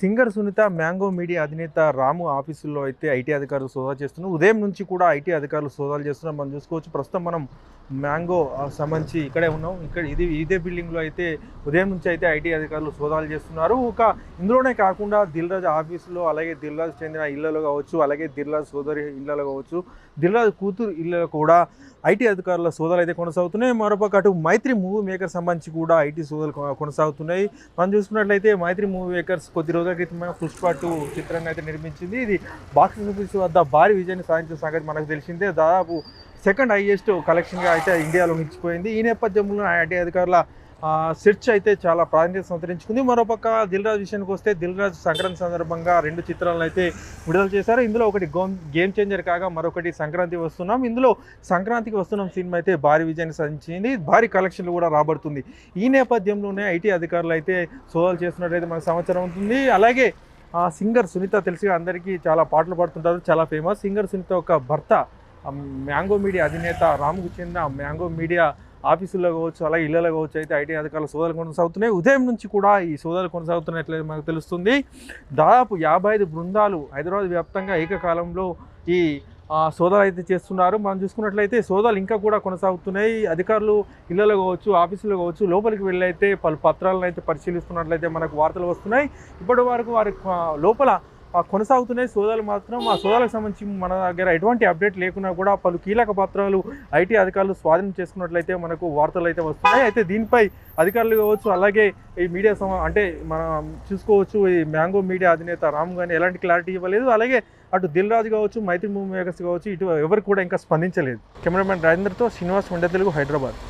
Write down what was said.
Singer Sunitha mango media అధినేత రాము ఆఫీసుల్లో అయితే ఐటీ అధికారులు సోదాలు చేస్తున్నారు. ఉదయం నుంచి కూడా ఐటీ అధికారులు సోదాలు చేస్తున్నారు. మనం చూసుకోవచ్చు ప్రస్తుతం మనం మ్యాంగో సంబంధించి ఇక్కడే ఉన్నాం. ఇక్కడ ఇది ఇదే బిల్డింగ్లో అయితే ఉదయం నుంచి అయితే ఐటీ అధికారులు సోదాలు చేస్తున్నారు. ఒక ఇందులోనే కాకుండా దిల్రాజ్ ఆఫీసులో అలాగే దిల్రాజ్ చెందిన ఇళ్ళలో కావచ్చు అలాగే దిల్రాజ్ సోదరి ఇళ్ళలో కావచ్చు దిల్రాజ్ కూతురు ఇళ్ళలో కూడా ఐటీ అధికారుల సోదాలు అయితే కొనసాగుతున్నాయి. మరోపక్క అటు మైత్రి మూవీ మేకర్ సంబంధించి కూడా ఐటీ సోదాలు కొనసాగుతున్నాయి. మనం చూసుకున్నట్లయితే మైత్రి మూవీ మేకర్స్ కొద్ది రోజుల క్రితమే పుష్ప టూ చిత్రాన్ని అయితే నిర్మించింది. ఇది బాక్స్ ఆఫీస్ వద్ద భారీ విజయాన్ని సాధించిన సంగతి మనకు తెలిసిందే. దాదాపు సెకండ్ హైయెస్ట్ కలెక్షన్గా అయితే ఇండియాలో నిలిచిపోయింది. ఈ నేపథ్యంలో ఐటీ అధికారుల సెర్చ్ అయితే చాలా ప్రాధాన్యత సంతరించుకుంది. మరోపక్క దిల్రాజ్ విషయానికి వస్తే దిల్రాజ్ సంక్రాంతి సందర్భంగా రెండు చిత్రాలను అయితే విడుదల చేశారు. ఇందులో ఒకటి గోమ్ గేమ్ చేంజర్ కాగా మరొకటి సంక్రాంతి వస్తున్నాం. ఇందులో సంక్రాంతికి వస్తున్నాం సినిమా అయితే భారీ విజయాన్ని సాధించింది. భారీ కలెక్షన్లు కూడా రాబడుతుంది. ఈ నేపథ్యంలోనే ఐటీ అధికారులు అయితే సోదాలు చేస్తున్నట్టయితే మనకు సమాచారం ఉంటుంది. అలాగే ఆ సింగర్ సునీత తెలిసి అందరికీ చాలా పాటలు పాడుతుంటారు. చాలా ఫేమస్. సింగర్ సునీత ఒక భర్త. మ్యాంగో మీడియా అధినేత. రామ్కు చెందిన మ్యాంగో మీడియా ఆఫీసుల్లో కావచ్చు అలాగే ఇళ్ళలో కావచ్చు అయితే ఐటీ అధికారుల సోదాలు కొనసాగుతున్నాయి. ఉదయం నుంచి కూడా ఈ సోదాలు కొనసాగుతున్నట్లయితే మనకు తెలుస్తుంది. దాదాపు యాభై ఐదు బృందాలు హైదరాబాద్ వ్యాప్తంగా ఏకకాలంలో ఈ సోదాలు అయితే చేస్తున్నారు. మనం చూసుకున్నట్లయితే సోదాలు ఇంకా కూడా కొనసాగుతున్నాయి. అధికారులు ఇళ్ళలో కావచ్చు ఆఫీసులో కావచ్చు లోపలికి వెళ్ళి అయితే పలు పత్రాలను అయితే పరిశీలిస్తున్నట్లయితే మనకు వార్తలు వస్తున్నాయి. ఇప్పటి వరకు వారి లోపల కొనసాగుతున్నాయి సోదాలు మాత్రం ఆ సోదాలకు సంబంధించి మన దగ్గర ఎటువంటి అప్డేట్ లేకున్నా కూడా పలు కీలక పత్రాలు ఐటీ అధికారులు స్వాధీనం చేసుకున్నట్లయితే మనకు వార్తలు అయితే వస్తున్నాయి. అయితే దీనిపై అధికారులు కావచ్చు అలాగే ఈ మీడియా సమా అంటే మనం చూసుకోవచ్చు ఈ మ్యాంగో మీడియా అధినేత రామ్ కానీ ఎలాంటి క్లారిటీ ఇవ్వలేదు. అలాగే అటు దిల్ రాజు కావచ్చు మైత్రి మూవీ మేకర్స్ కావచ్చు ఇటు ఎవరు కూడా ఇంకా స్పందించలేదు. కెమెరామెన్ రాజేంద్రతో శ్రీనివాస్ వండే తెలుగు హైదరాబాద్.